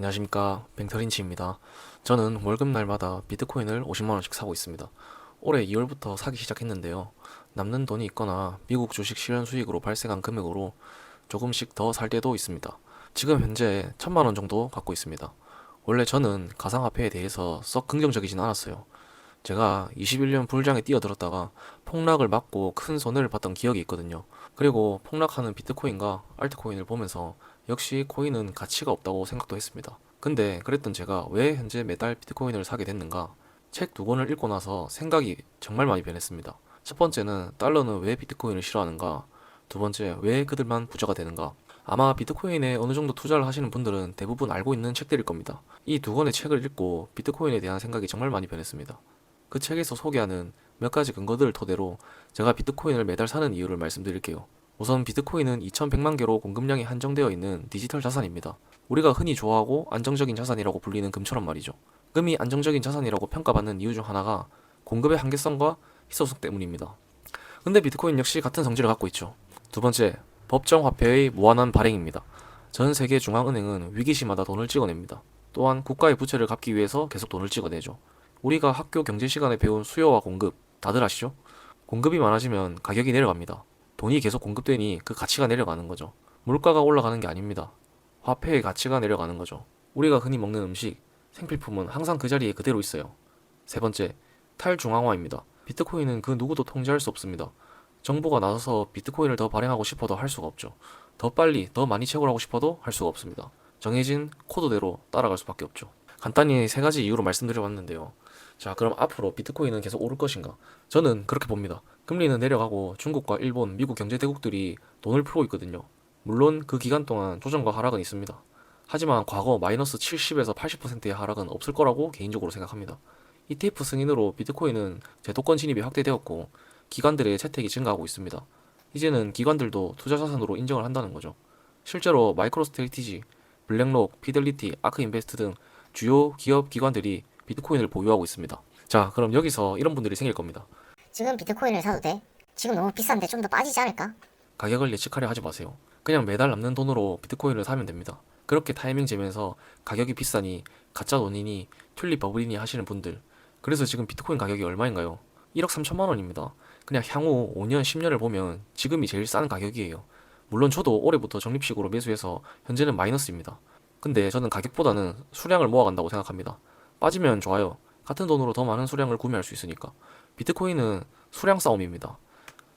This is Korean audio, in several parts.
안녕하십니까 뱅터린치입니다. 저는 월급날마다 비트코인을 50만원씩 사고 있습니다. 올해 2월부터 사기 시작했는데요. 남는 돈이 있거나 미국 주식 실현 수익으로 발생한 금액으로 조금씩 더 살 때도 있습니다. 지금 현재 1000만원 정도 갖고 있습니다. 원래 저는 가상화폐에 대해서 썩 긍정적이진 않았어요. 제가 21년 불장에 뛰어들었다가 폭락을 맞고 큰 손해를 봤던 기억이 있거든요. 그리고 폭락하는 비트코인과 알트코인을 보면서 역시 코인은 가치가 없다고 생각도 했습니다. 근데 그랬던 제가 왜 현재 매달 비트코인을 사게 됐는가? 책 두 권을 읽고 나서 생각이 정말 많이 변했습니다. 첫 번째는 달러는 왜 비트코인을 싫어하는가? 두 번째, 왜 그들만 부자가 되는가? 아마 비트코인에 어느 정도 투자를 하시는 분들은 대부분 알고 있는 책들일 겁니다. 이 두 권의 책을 읽고 비트코인에 대한 생각이 정말 많이 변했습니다. 그 책에서 소개하는 몇 가지 근거들을 토대로 제가 비트코인을 매달 사는 이유를 말씀드릴게요. 우선 비트코인은 2100만 개로 공급량이 한정되어 있는 디지털 자산입니다. 우리가 흔히 좋아하고 안정적인 자산이라고 불리는 금처럼 말이죠. 금이 안정적인 자산이라고 평가받는 이유 중 하나가 공급의 한계성과 희소성 때문입니다. 근데 비트코인 역시 같은 성질을 갖고 있죠. 두 번째, 법정 화폐의 무한한 발행입니다. 전 세계 중앙은행은 위기 시마다 돈을 찍어냅니다. 또한 국가의 부채를 갚기 위해서 계속 돈을 찍어내죠. 우리가 학교 경제 시간에 배운 수요와 공급 다들 아시죠? 공급이 많아지면 가격이 내려갑니다. 돈이 계속 공급되니 그 가치가 내려가는 거죠. 물가가 올라가는 게 아닙니다. 화폐의 가치가 내려가는 거죠. 우리가 흔히 먹는 음식, 생필품은 항상 그 자리에 그대로 있어요. 세 번째, 탈중앙화입니다. 비트코인은 그 누구도 통제할 수 없습니다. 정부가 나서서 비트코인을 더 발행하고 싶어도 할 수가 없죠. 더 빨리, 더 많이 채굴하고 싶어도 할 수가 없습니다. 정해진 코드대로 따라갈 수밖에 없죠. 간단히 세 가지 이유로 말씀드려봤는데요. 자, 그럼 앞으로 비트코인은 계속 오를 것인가? 저는 그렇게 봅니다. 금리는 내려가고 중국과 일본, 미국 경제 대국들이 돈을 풀고 있거든요. 물론 그 기간 동안 조정과 하락은 있습니다. 하지만 과거 마이너스 70에서 80%의 하락은 없을 거라고 개인적으로 생각합니다. ETF 승인으로 비트코인은 제도권 진입이 확대되었고 기관들의 채택이 증가하고 있습니다. 이제는 기관들도 투자 자산으로 인정을 한다는 거죠. 실제로 마이크로스트레티지, 블랙록, 피델리티, 아크 인베스트 등 주요 기업 기관들이 비트코인을 보유하고 있습니다. 자, 그럼 여기서 이런 분들이 생길 겁니다. 지금 비트코인을 사도 돼? 지금 너무 비싼데 좀 더 빠지지 않을까? 가격을 예측하려 하지 마세요. 그냥 매달 남는 돈으로 비트코인을 사면 됩니다. 그렇게 타이밍 재면서 가격이 비싸니 가짜 돈이니 튤립 버블이니 하시는 분들 그래서 지금 비트코인 가격이 얼마인가요? 1억 3천만 원입니다. 그냥 향후 5년 10년을 보면 지금이 제일 싼 가격이에요. 물론 저도 올해부터 적립식으로 매수해서 현재는 마이너스입니다. 근데 저는 가격보다는 수량을 모아간다고 생각합니다. 빠지면 좋아요. 같은 돈으로 더 많은 수량을 구매할 수 있으니까. 비트코인은 수량 싸움입니다.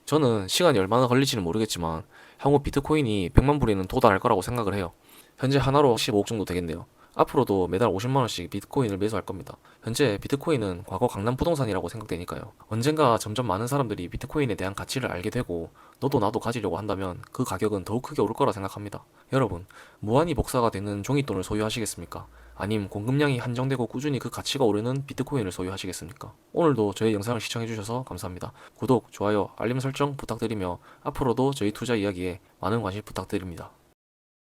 저는 시간이 얼마나 걸릴지는 모르겠지만 향후 비트코인이 100만 불에는 도달할 거라고 생각을 해요. 현재 하나로 15억 정도 되겠네요. 앞으로도 매달 50만 원씩 비트코인을 매수할 겁니다. 현재 비트코인은 과거 강남 부동산이라고 생각되니까요. 언젠가 점점 많은 사람들이 비트코인에 대한 가치를 알게 되고 너도 나도 가지려고 한다면 그 가격은 더욱 크게 오를 거라 생각합니다. 여러분, 무한히 복사가 되는 종이돈을 소유하시겠습니까? 아님 공급량이 한정되고 꾸준히 그 가치가 오르는 비트코인을 소유하시겠습니까? 오늘도 저희 영상을 시청해주셔서 감사합니다. 구독, 좋아요, 알림 설정 부탁드리며 앞으로도 저희 투자 이야기에 많은 관심 부탁드립니다.